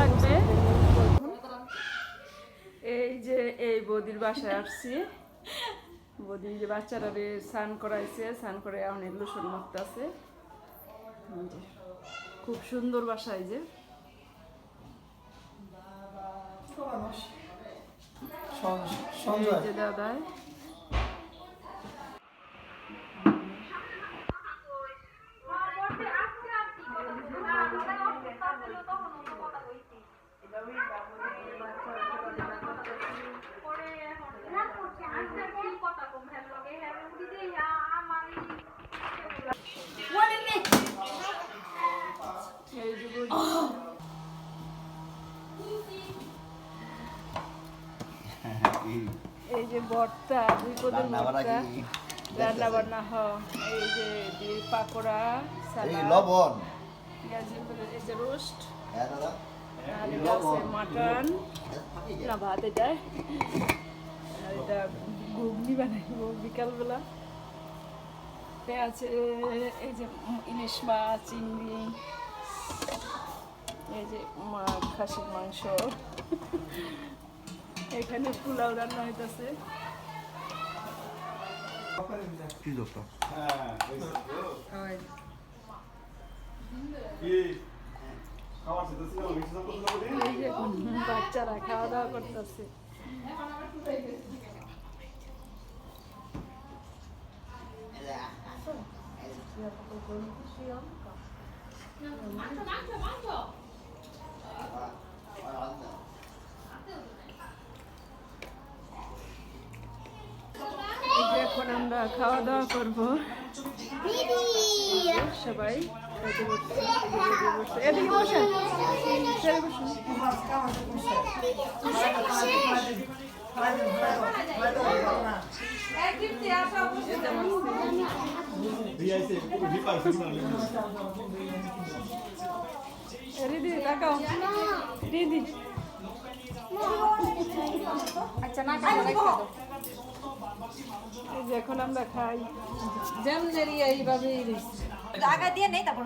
লাগবে। এই যে এই বৌদির বাসায় আসছি। বৌদি যে বাচ্চারা স্নান করাইছে স্নান করে অনেক লোসন মারতে আছে খুব সুন্দর বাসা এই যে। এই যে বর্তা দুই পদের বর্তা রান্না বান্না হ এই যে দুই পাকোড়া এই সালাদ লবণ। এই যে রোস্ট। হ্যাঁ মাটন। না ভাত এটা। আর এটা ঘুগনি বানাইবো বিকালবেলা। আছে এই যে ইলিশ মাছ চিংড়ি এই যে খাসির মাংস। এখানে পোলাও রান্না হইতেছে। কি যে বাচ্চারা খাওয়া দাওয়া করতেছে এখন আমরা খাওয়া দাওয়া করব সবাই। এদিকে বসে। দিদি তাকাও। দিদি। আচ্ছা না খাব রেখে দাও এই যে এখন আমরা খাই। যেমনেরই এইভাবেই আগা দিয়ে নেই তারপর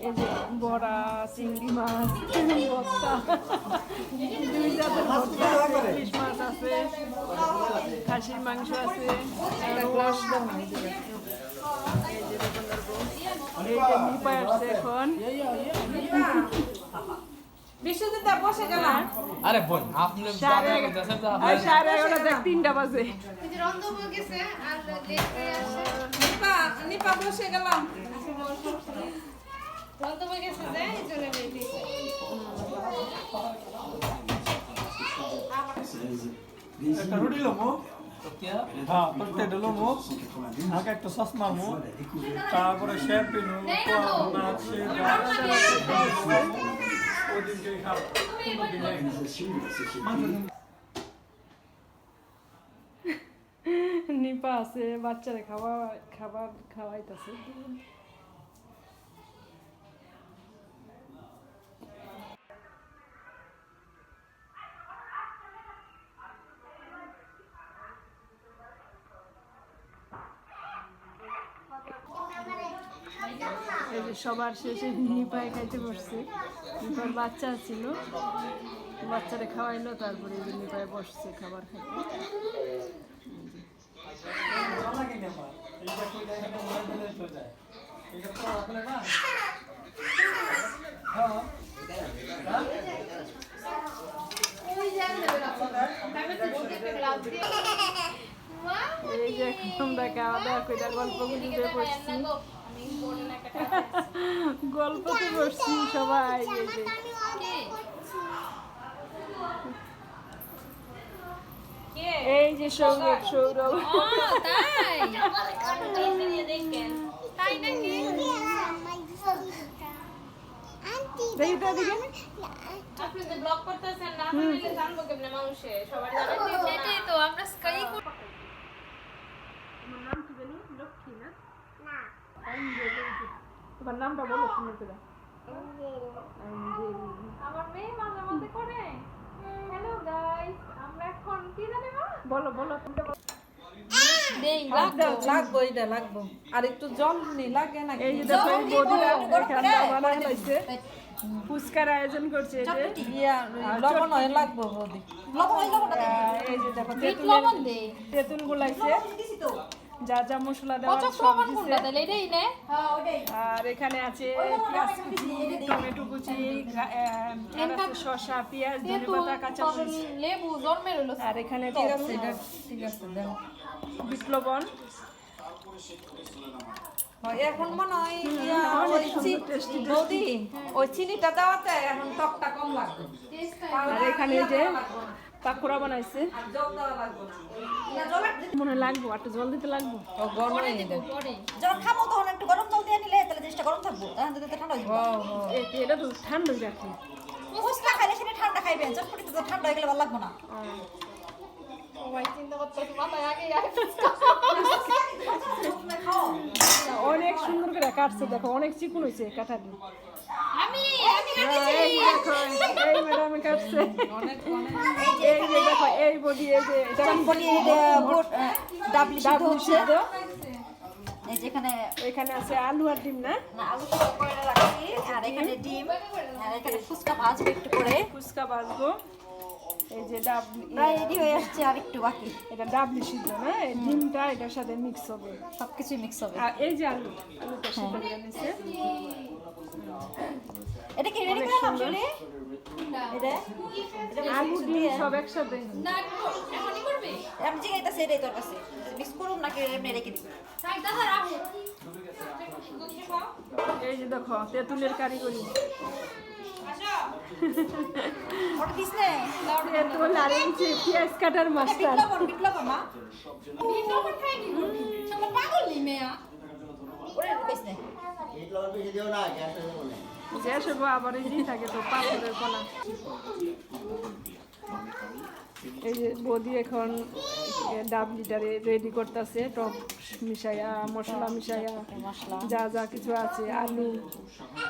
এই যে বড়া চিংড়ি মাছ ভর্তা দুই জাতের ভর্তা ইলিশ মাছ আছে খাসির মাংস আছে রস এই যে দোকানদার বউ। এই যে নিপায় আসছে এখন বিশ্বজিৎ বসে গেলাম আরে বোন আপনি তিনটা বাজে। বসে গেলাম। একটা রুটি লমো হ্যাঁ প্রত্যেকটা লমো হালকা একটা সস মারমো তারপরে শেপ নিপা আছে বাচ্চারা খাওয়া খাবার খাওয়াইতেছে। সবার শেষে নিপায় খাইতে বসছে। নিপার বাচ্চা ছিল। বাচ্চারা খাওয়াইলো, তারপরে নিপায় বসছে খাবার খাইতে এইটা কই জায়গা তো দিলে চলে যায় এটা তো আসলে না হ্যাঁ এই যে আমরা খাওয়া দাওয়া করে গল্প গুজবে পড়ছি গল্পতে পড়ছি সবাই এই যে। সৌরভ। সৌরভ। তো ব্লগ করতেছেন না তাহলে জানব কেমনে মানুষে। সবার জানার তো আমরা স্কাই তোমার নামটা বলো শুনে পেলাম আমার মেয়ে মাঝে মাঝে করে। হ্যালো গাইস আমরা এখন কি জানি মা? বলো বলো তুমি বলো। দেই লাগবো এটা লাগবো। আর একটু জল নি লাগে না এই দেখো এই বদিরা গরম বানায় লাইছে। ফুচকার আয়োজন করছে এই যে ইয়া লবণ হয় লাগবো বৌদি। লবণ এই যে দেখো বিট তেঁতুলের লবণ দে। তেঁতুল গুলাইছে। যা যা মশলা এটাই নে। আর এখানে আছে পেঁয়াজ কুচি টমেটো কুচি শসা পেঁয়াজ ধনে তেঁতুল পাতা কাঁচা লেবু জন্মের হলো। আর এখানে ঠিক আছে এটা ঠিক আছে দাও বিপ্লবন। এখন মনে হয় ইয়া, বৌদি ওই চিনিটা দেওয়াতে এখন টকটা কম লাগবে। আর এখানে যে পাকোড়া বানাইছে। আর জল দেওয়া লাগবে না। জল একটু- মনে হয় লাগবো একটু জল দিতে লাগবো। গরম হয়ে যখন খাব তখন একটু গরম জল দিয়ে নিলে তাহলে জিনিসটা গরম থাকব। ঠান্ডা হয়ে এ- এটা তো ঠান্ডা রাখি ফুচকা খাইলে সেটা ঠান্ডা খাইবেন। চটপটি তো ঠান্ডা হয়ে গেলে ভালো লাগবে না। অনেক সুন্দর করে কাটছে দেখো অনেক চিকুন হয়েছে কাটাটি আমি যেখানে এখানে আছে আলু আর ডিম না আলু আর এখানে ডিম ফুচকা ভাজবে একটু করে ফুচকা ভাজবো এই যে ডাবলি হয়ে আসছে আর বাকি এটা ডাবলি সিদ্ধ না এই ডিমটা এটার সাথে মিক্স হবে সবকিছুই মিক্স হবে আর এই যে আলু আলুটা এটা কি রেডি করে আসলে এটা? আলু ডিম সব একসাথে। না এখনই করবে? আমি জিজ্ঞাসা এটাই তোর কাছে। মিক্স করুন নাকি এমনি রেখে দিবি? সাইড দাদা রাখো এই যে দেখো তেঁতুলের কারিগরি। তেঁতুল আর এই যে পেঁয়াজ কাটার মাস্টার। পাগল নি মেয়া। ওরে নে। যে সব আবার এই যে থাকে তো পাথরের কলা। এই যে বৌদি এখন ডাবলিটারে রেডি করতেছে টক মিশাইয়া মশলা মিশাইয়া যা যা কিছু আছে আলু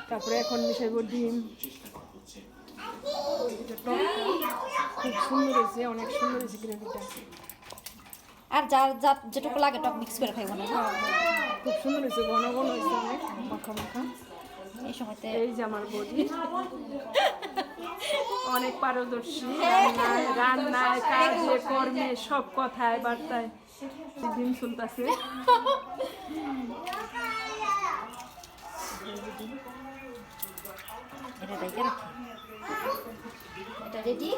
তারপরে এখন মিশাইব ডিম। খুব সুন্দর হয়েছে অনেক সুন্দর হয়েছে গ্রেভিটা আর যার যা যেটুকু লাগে টক মিক্স করে খাইব না। খুব সুন্দর হয়েছে ঘন ঘন হয়েছে অনেক মাখা মাখা। এই সময়তে। এই যে আমার বৌদি। অনেক পারদর্শী। রান্নায় কাজে কর্মে সব কথায় বার্তায়। দিন চলতেছে। এটা রেখে রাখি। এটা রেডি।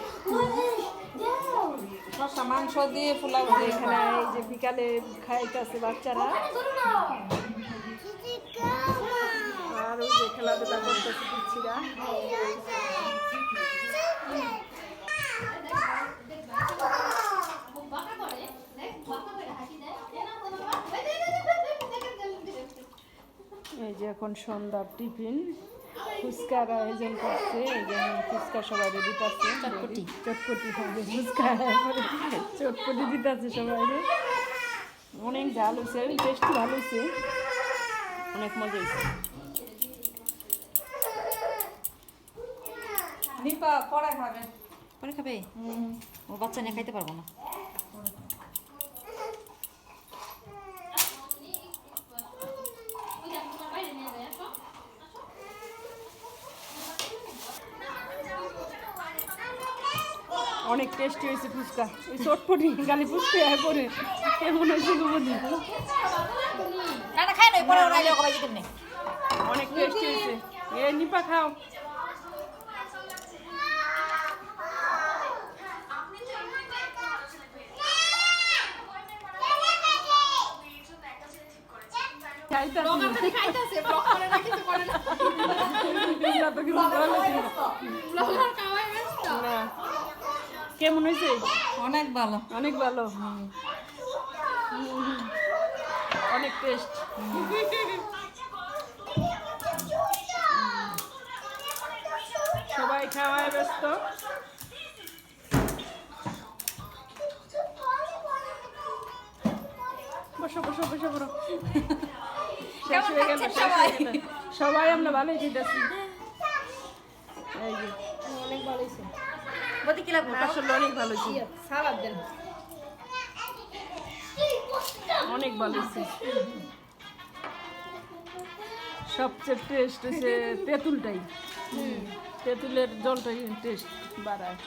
মাংস দিয়ে পোলাও দিয়ে এখানে। এই যে বিকালে খাইতেছে বাচ্চারা। আর যে খেলাধুলা করতেছে পিচ্ছিরা। এই যে এখন সন্ধ্যার টিফিন। ফুচকার আয়োজন করছে এই যে ফুচকা সবাই দিতেছে চটপটি। চটপটি হবে ফুচকা চটপটি দিতেছে সবাই অনেক ঝাল হয়েছে টেস্ট ভালো হয়েছে। অনেক মজা হয়েছে। নিপা পরে খাবে। পরে খাবে? ও বাচ্চা নিয়ে খাইতে পারব না। অনেক টেস্টি হয়েছে ফুচকা। এই চটপটি গালি ফুচকা করে কেমন হয়েছে গো বলি? না না খাই পরে ওরা নেই অনেক টেস্টি হয়েছে। এ নিপা খাও খাইতাছি। খাইতাছে ব্লক করে না কিছু করে না এগুলা তো কিছু ভালো লাগছে না। ব্লগার কামাই ব্যস্ত না কেমন হয়েছে? অনেক ভালো। অনেক ভালো। অনেক টেস্ট সবাই খাওয়ায় ব্যস্ত। বসো বসো বসো বসো। শেষ হয়ে গেল। সবাই? আমরা ভালোই খেতেছি। এই যে অনেক ভালো হয়েছে। বদি কি লাগবে? আসলে অনেক ভালো ছিল সালাদ দেন। অনেক ভালো হয়েছে। সবচেয়ে টেস্ট হচ্ছে তেঁতুলটাই। তেঁতুলের জলটাই টেস্ট বাড়ায়।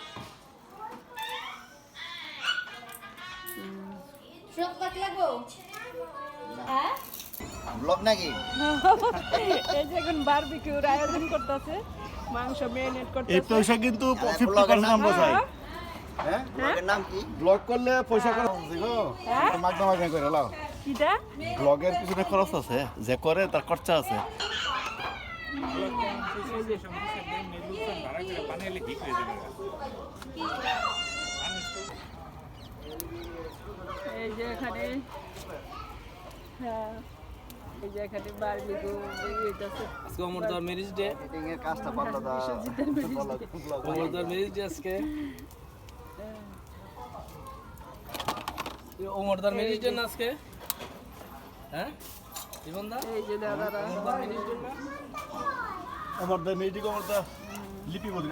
সব পাক লাগবো? হ্যাঁ? ব্লগ নাকি? এই যে এখন বারবিকিউর আয়োজন করতেছে মাংস মেরিনেট এই পয়সা কিন্তু আমরা চাই। হ্যাঁ? ব্লগের নাম কি? ব্লগ করলে পয়সা খরচ আছে গো হ্যাঁ? মাগনা মাগনা করে লাও কিটা? ব্লগের পিছনে খরচ আছে যে করে তার খরচা আছে। এই যে এখানে হ্যাঁ। এই যে এখানে বারবিকিউ হইতাছে আজকে অমরদার ম্যারেজ ডে এডিটিং এর কাজটা দা অমরদার ম্যারেজ ডে আজকে। অমরদার ম্যারেজ ডে না আজকে? হ্যাঁ? জীবনদা? এই যে দাদারা। অমরদার ম্যারেজ ডে না? আমার দা মেয়েটিকে আমার লিপি বলি।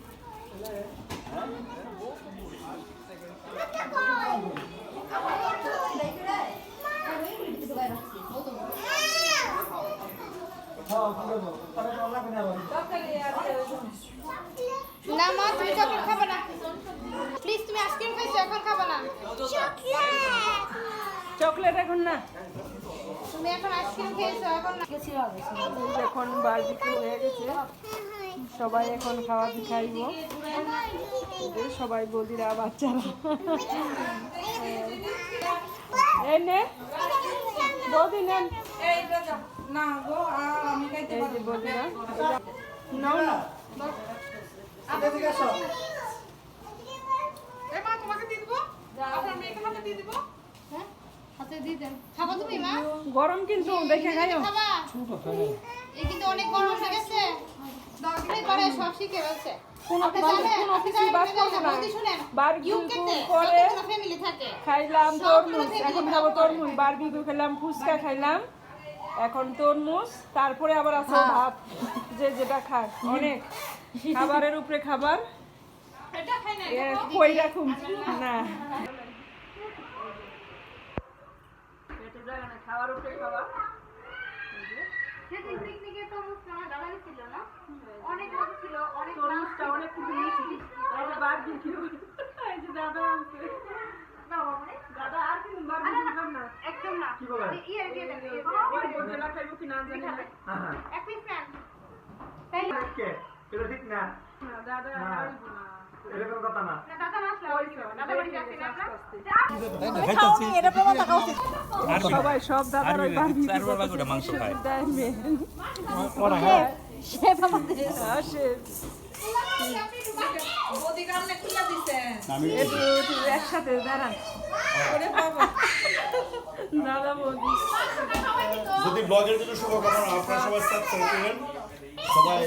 না মা তুমি চকলেট খাবে না। প্লিজ তুমি আইসক্রিম খাইছো এখন খাবে না। চকলেট এখন না। তুমি এখন আইসক্রিম খেয়েছো এখন না। এখন বারবিকিউ হয়ে গেছে। সবাই এখন খাওয়া খাইব। সবাই বৌদিরা বাচ্চারা। এই নে। বৌদি নেন হ্যাঁ? হাতে দিয়ে দেন। খাবা তুমি মা? গরম কিন্তু দেখে কিন্তু অনেক গরম হয়ে গেছে। সব শিখে গেছে। থাকে। খাইলাম তরমুজ। এখন খাব খাব তরমুজ। বারবিকিউ খেলাম ফুচকা খাইলাম। এখন তরমুজ তারপরে আবার আছে ভাত যে যেটা খায়। অনেক। খাবারের উপরে খাবার। এটা খাই না কই রাখুন না খাওয়ার উপরে খাবার সেদিন পিকনিকে তরমুজ খাওয়া দাদা ছিল না। অনেক মজা ছিল অনেক তরমুজটা অনেক মিষ্টি এই যে বারবিকিউ এই যে দাদা আনছে। দাদা আর কিন্তু বারবিকিউ খান না একদম না ইয়ে দিয়ে দেন দিয়ে ওই বোতলা খাইবো কি না জানি এক পিস নেন তাই এটা ঠিক না না, দাদা এরকম কথা না না, দাদা মাসলা দাদা বাড়ি যাচ্ছি না সবাই সব দাদার ওই মাংস খায় মেয়ে আসে একসাথে দাঁড়ান। দাদা বৌদি যদি ব্লগের জন্য শুভকামনা আপনারা সবাই সাবস্ক্রাইব করেন সবাই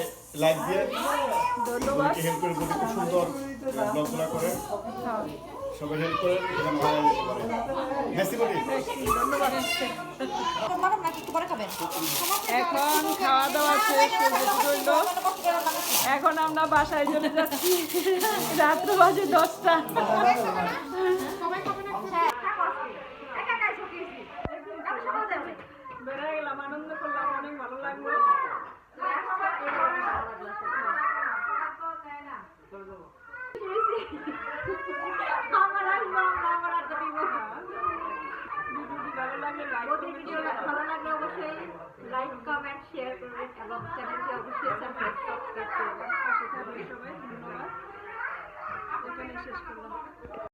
লাইক দিয়ে ধন্যবাদ। হেল্প করে খুব সুন্দর ব্লগগুলো করে সবাই হেল্প করে এবং ভালো করে মেসি বলি ধন্যবাদ ম্যাডাম নাকি একটু পরে খাবেন এখন খাওয়া দাওয়া শেষ হইল এখন আমরা বাসায় চলে যাচ্ছি। রাত্র বাজে দশটা।